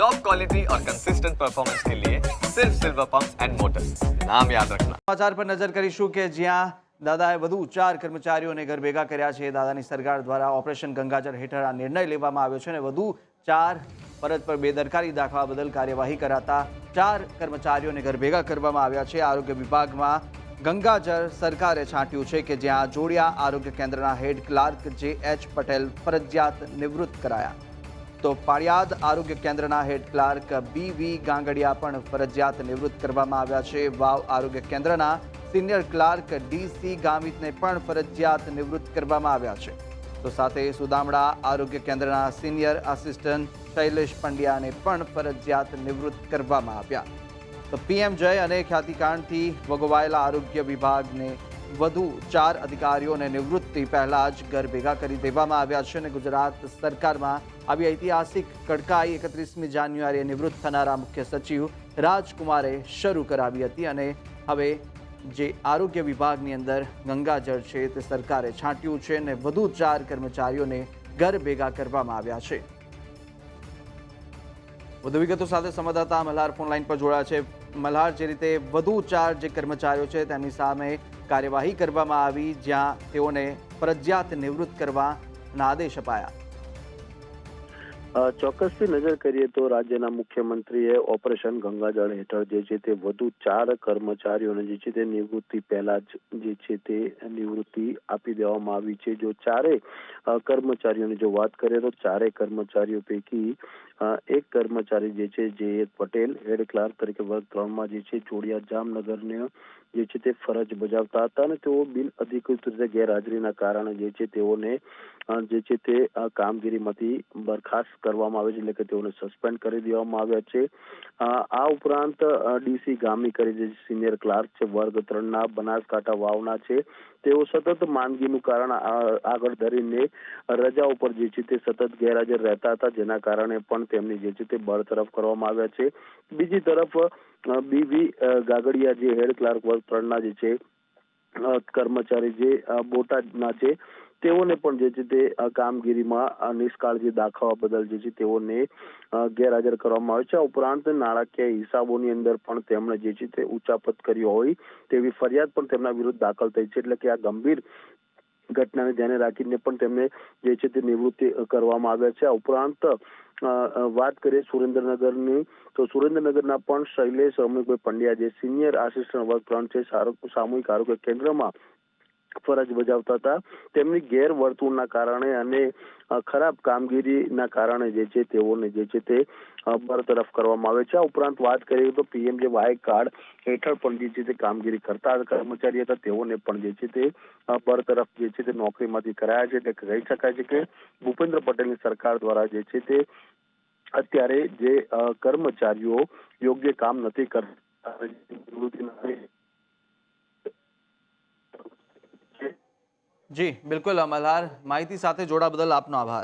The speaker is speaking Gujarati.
टॉप क्वालिटी और कंसिस्टेंट परफॉर्मेंस के लिए सिर्फ सिल्वर पंप एंड मोटर्स नाम याद रखना સમાચાર પર નજર કરીશું કે જ્યાં દાદાએ વધુ ચાર કર્મચારીઓને ઘર ભેગા કર્યા છે દાદાની સરકાર દ્વારા ઓપરેશન ગંગાજળ હેઠળ આ નિર્ણય લેવામાં આવ્યો છે અને વધુ ચાર ફરજ પર બેદરકારી દાખવા બદલ કાર્યવાહી કરાતા ચાર કર્મચારીઓને ઘર ભેગા કરવામાં આવ્યા છે આરોગ્ય વિભાગમાં ગંગાજળ સરકારે છાંટ્યું છે કે જ્યાં જોડિયા આરોગ્ય કેન્દ્રના head clerk J H Patel ફરજિયાત નિવૃત્ત કરાયા તો પાળિયાદ આરોગ્ય કેન્દ્રના હેડ ક્લાર્ક બી વી ગાંગડિયા પણ ફરજિયાત નિવૃત્ત કરવામાં આવ્યા છે. વાવ આરોગ્ય કેન્દ્રના સિનિયર ક્લાર્ક ડીસી ગામિતને પણ ફરજિયાત નિવૃત્ત કરવામાં આવ્યા છે. તો સાથે સુદામડા આરોગ્ય કેન્દ્રના સિનિયર આસિસ્ટન્ટ શૈલેષ પંડ્યાને પણ ફરજિયાત નિવૃત્ત કરવામાં આવ્યા. તો પીએમ જય અને ખ્યાતિકાંડથી વગોવાયેલા આરોગ્ય વિભાગને વધુ ચાર અધિકારીઓને નિવૃત્તિ. પહેલા જ ઘર ભેગા કરી દેવામાં આવ્યા છે અને ગુજરાત સરકારમાં આવી ઐતિહાસિક કડકાઈ એકત્રીસમી જાન્યુઆરીએ નિવૃત્ત થનારા મુખ્ય સચિવ રાજકુમારે શરૂ કરાવી હતી અને હવે જે આરોગ્ય વિભાગની અંદર ગંગાજળ છે તે સરકારે છાંટ્યું છે અને વધુ ચાર કર્મચારીઓને ઘર ભેગા કરવામાં આવ્યા છે. વધુ વિગતો સાથે સંવાદદાતા મલ્હાર ફોન લાઈન પર જોડાયા છે. મલ્હાર, જે રીતે વધુ ચાર જે કર્મચારીઓ છે તેમની સામે કાર્યવાહી કરવામાં આવી, જ્યાં તેઓને ફરજિયાત નિવૃત્ત કરવાના આદેશ અપાયા. ચોક્કસથી નજર કરીએ તો રાજ્યના મુખ્યમંત્રીએ ઓપરેશન ગંગાજળ હેઠળ જે છે તે વધુ ચાર કર્મચારીઓને જે છે તે નિવૃત્તિ પહેલા જ જે છે તે નિવૃત્તિ આપી દેવામાં આવી છે. જો ચારે કર્મચારીઓની જો વાત કરીએ તો ચારે કર્મચારીઓ પૈકી એક કર્મચારી જે છે જે પટેલ, હેડ ક્લાર્ક તરીકે વર્ગ ત્રણમાં જે છે ચોડિયા જામનગરને જે છે તે ફરજ બજાવતા હતા અને તેઓ બિન અધિકૃત રીતે ગેરહાજરીના કારણે જે છે તેઓને જે છે તે કામગીરીમાંથી બરખાસ્ત કરવામાં આવે છે, એટલે કે તેઓને સસ્પેન્ડ કરી દેવામાં આવ્યા છે. આ ઉપરાંત ડીસી ગામી કરી જે સિનિયર ક્લાર્ક છે, વર્ગ ત્રણના બનાસકાંઠા વાવના છે. તેઓ સતત માંદગીનું કારણ આગળ ધરીને રજા ઉપર જે છે તે સતત ગેરહાજર રહેતા હતા, જેના કારણે પણ તેમની જે છે તે બરતરફ કરવામાં આવ્યા છે. બીજી તરફ બીવી ગાગડિયા જે હેડ ક્લાર્ક વર્ગ જે છે કર્મચારી જે બોટાદના છે, તેઓને પણ જે છે તે કામગીરીમાં નિષ્કાળજી દાખવવા બદલ જે છે તેઓને ગેરહાજર કરવામાં આવે છે. ઉપરાંત નાણાકીય હિસાબોની અંદર પણ તેમણે જે છે તે ઉચાપત કર્યો હોય તેવી ફરિયાદ પણ તેમના વિરુદ્ધ દાખલ થઈ છે. એટલે કે આ ગંભીર ઘટનાને ધ્યાને રાખીને પણ તેમને જે છે તે નિવૃત્તિ કરવામાં આવ્યા છે. આ ઉપરાંત વાત કરીએ સુરેન્દ્રનગરની, તો સુરેન્દ્રનગરના પણ શૈલેષ અમુકભાઈ પંડ્યા જે સિનિયર આસિસ્ટન્ટ વર્ગ ત્રણ છે સામૂહિક આરોગ્ય કેન્દ્રમાં ફરજ બજાવતા હતા. તેમની ગેરવર્તુળના કારણે અને ખરાબ કામગીરીના કારણે જે છે તેઓને જે છે તે બરતરફ કરવામાં આવે છે. આ ઉપરાંત વાત કરીએ તો પીએમ જે વાય કાર્ડ હેઠળ પણ જે છે તે કામગીરી કરતા કર્મચારી હતા, તેઓને પણ જે છે તે બરતરફ જે છે તે નોકરીમાંથી કરાયા છે. એટલે કહી શકાય છે કે ભૂપેન્દ્ર પટેલની સરકાર દ્વારા જે છે તે અત્યારે જે કર્મચારીઓ યોગ્ય કામ નથી કરતા નિવૃત્તિ જી બિલકુલ અમલહાર. માહિતી સાથે જોડા બદલ આપનો આભાર.